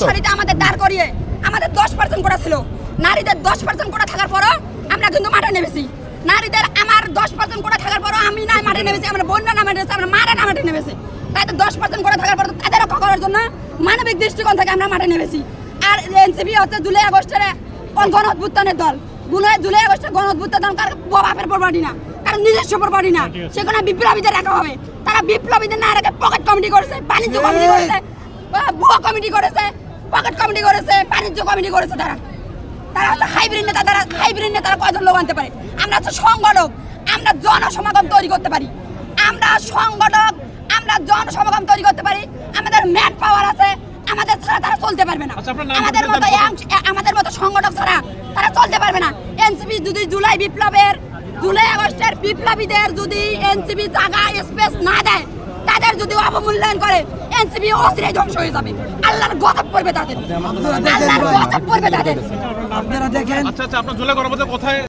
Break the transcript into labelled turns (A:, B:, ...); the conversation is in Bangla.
A: সারিতে আমাদের দাঁড় করিয়ে আমাদের দশ পার্সেন্ট করা ছিল। নারীদের দশ পার্সেন্ট করা থাকার পরও আমরা কিন্তু মাঠে নেমেছি। নারীদের আমার দশ পার্সেন্ট করে থাকার পরও আমি নাই মাঠে নেমেছি আমার বোনরা না মাঠে নেমেছে আমার মারা না মাঠে নেমেছে। তাদের দশ পার্সেন্ট করে থাকার পর তাদের রক্ষা করার জন্য মানবিক দৃষ্টিকোণ থেকে আমরা মাঠে নেমেছি। আর এনসিপি হচ্ছে জুলাই আগস্টের গণ অভ্যুত্থানের দল। জুলাই জুলাই আগস্টের গণ অভ্যুত্থান কার বাপের প্রপার্টি না কারণ নিজস্ব প্রপার্টি না। সেখানে বিপ্লবীদের রাখা হবে। তারা বিপ্লবীদের না রেখে পকেট কমিটি করেছে বাণিজ্য কমিটি করেছে ভুয়া কমিটি করেছে। পকেট কমিটি করেছে বাণিজ্য কমিটি করেছে তারা। তারা হচ্ছে হাইব্রিড নেতা তারা হাইব্রিড নেতারা কয়জন লোক আনতে পারে? আমরা হচ্ছে সংগঠক আমরা জনসমাগম তৈরি করতে পারি। আমরা সংগঠক আমরা জনসমাগম তৈরি করতে পারি। আমাদের ম্যান পাওয়ার আছে আমাদের ছাড়া তারা চলতে পারবে না।
B: আচ্ছা,
A: আমাদের মতো আমাদের মতো সংগঠক ছাড়া তারা চলতে পারবে না। এনসিপি যদি জুলাই বিপ্লবের জুলাই আগস্টের বিপ্লবীদের যদি এনসিপি জায়গা স্পেস না দেয় তাদের যদি অবমূল্যায়ন করে এনসিপি ধ্বংস হয়ে যাবে। আল্লাহর গজব পড়বে তাদের। আল্লাহর গজব পড়বে তাদের।
C: আপনারা দেখেন।
B: আচ্ছা আচ্ছা আপনার জুলাই গণপতি কোথায়?